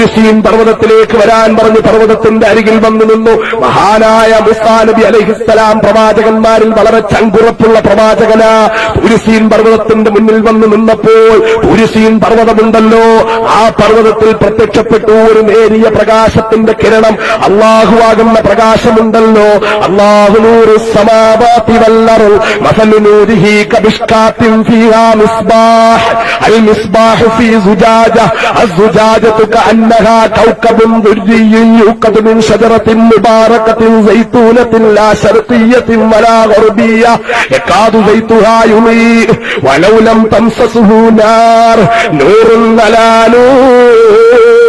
സിരിസീൻ പർവതത്തിലേക്ക് വരാൻ പറഞ്ഞ് പർവതത്തിന്റെ അരികിൽ വന്നു നിന്നു. മഹാനായ മുസ്താനബി അലഹിസ്സലാം പ്രവാചകന്മാരിൽ വളരെ ചങ്കുറപ്പുള്ള പ്രവാചകന. പുരിസീൻ പർവതത്തിന്റെ മുന്നിൽ വന്നു നിന്നപ്പോൾ പുരിസീൻ പർവതമുണ്ടല്ലോ. ആ പർവതത്തിൽ പ്രത്യക്ഷപ്പെട്ടു ഒരു നേരിയ പ്രകാശത്തിന്റെ കിരണം. അള്ളാഹുവാകുന്ന പ്രകാശമുണ്ടല്ലോ. അള്ളാഹുനൂർ സമാപാതി വല്ലറു മസലിനൂരിഹി കബിഷ്കാത്തിൻ ഫീഹാ മിസ്ബാഹ്. അൽ മിസ്ബാഹ് ഫീ സുജാജ. അസുജാജ തുക അന്ന كأنها كوكب دري يوقد من شجرة مباركة زيتونة لا شرقية ولا غربية يكاد زيتها يضيء ولو لم تمسسه نار نور على نور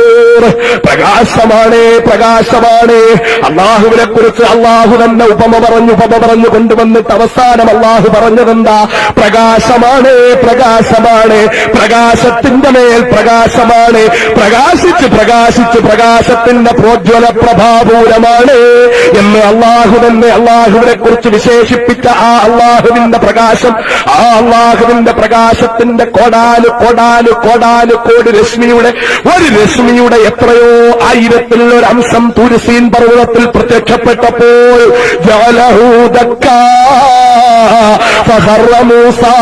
പ്രകാശമാണ് പ്രകാശമാണ്. അള്ളാഹുവിനെ കുറിച്ച് അള്ളാഹു തന്നെ ഉപമ പറഞ്ഞു ഉപമ പറഞ്ഞു കൊണ്ടുവന്നിട്ട് അവസാനം അള്ളാഹു പറഞ്ഞതെന്താ? പ്രകാശമാണ് പ്രകാശമാണ്. പ്രകാശത്തിന്റെ മേൽ പ്രകാശമാണ്. പ്രകാശിച്ച് പ്രകാശിച്ച് പ്രകാശത്തിന്റെ പ്രോജ്വല പ്രഭാപൂരമാണ് എന്ന് അള്ളാഹു തന്നെ അള്ളാഹുവിനെ കുറിച്ച് വിശേഷിപ്പിച്ച ആ അള്ളാഹുവിന്റെ പ്രകാശം ആ അള്ളാഹുവിന്റെ പ്രകാശത്തിന്റെ കോടാലു കോടാലു കോടാലു കോടി രശ്മിയുടെ ഒരു രശ്മിയുടെ എത്രയോ ആയിരത്തിൽ ഒരു അംശം തുരിസീൻ പർവതത്തിൽ പ്രത്യക്ഷപ്പെട്ടപ്പോൾ ജലഹൂ ദക്കാ ഫഖറ മൂസാ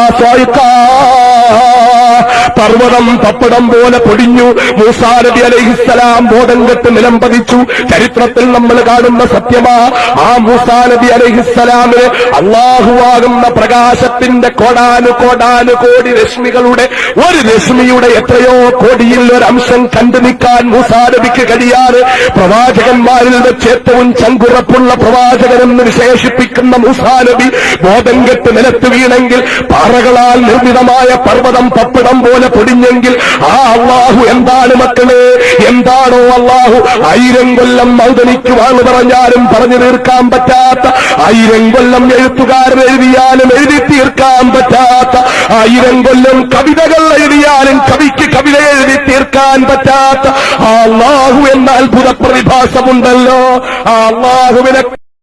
പർവതം പപ്പടം പോലെ പൊടിഞ്ഞു മൂസാ നബി അലൈഹിസ്സലാം ബോധം കെട്ട് നിലം പതിച്ചു ചരിത്രത്തിൽ നമ്മൾ കാണുന്ന സത്യമാ ആ മൂസാനബി അലൈഹിസ്സലാമിന് അള്ളാഹുവാകുന്ന പ്രകാശത്തിന്റെ കോടാനു കോടാനു കോടി രശ്മികളുടെ ഒരു രശ്മിയുടെ എത്രയോ കോടിയിൽ ഒരു അംശം കണ്ടു നിൽക്കാൻ മൂസാനബിക്ക് കഴിയാറ്. പ്രവാചകന്മാരിൽ വെച്ച് ഏറ്റവും ചങ്കുറപ്പുള്ള പ്രവാചകനെന്ന് വിശേഷിപ്പിക്കുന്ന മൂസാനബി ബോധം കെട്ട് നിലത്ത് വീണെങ്കിൽ പാറകളാൽ നിർമ്മിതമായ പർവതം പപ്പടം പോലെ പൊടിഞ്ഞെങ്കിൽ ആ അള്ളാഹു എന്താണ് മക്കളെ? എന്താണോ അള്ളാഹു? ആയിരം കൊല്ലം മൗതനിക്കുവാണ് പറഞ്ഞാലും പറഞ്ഞു തീർക്കാൻ പറ്റാത്ത ആയിരം കൊല്ലം എഴുത്തുകാരൻ എഴുതിയാലും എഴുതി തീർക്കാൻ പറ്റാത്ത ആയിരം കൊല്ലം കവിതകൾ എഴുതിയാലും കവിക്ക് കവിത എഴുതി തീർക്കാൻ പറ്റാത്ത ആ അള്ളാഹു എന്ന അത്ഭുത പ്രതിഭാസമുണ്ടല്ലോ. ആ അള്ളാഹുവിനെ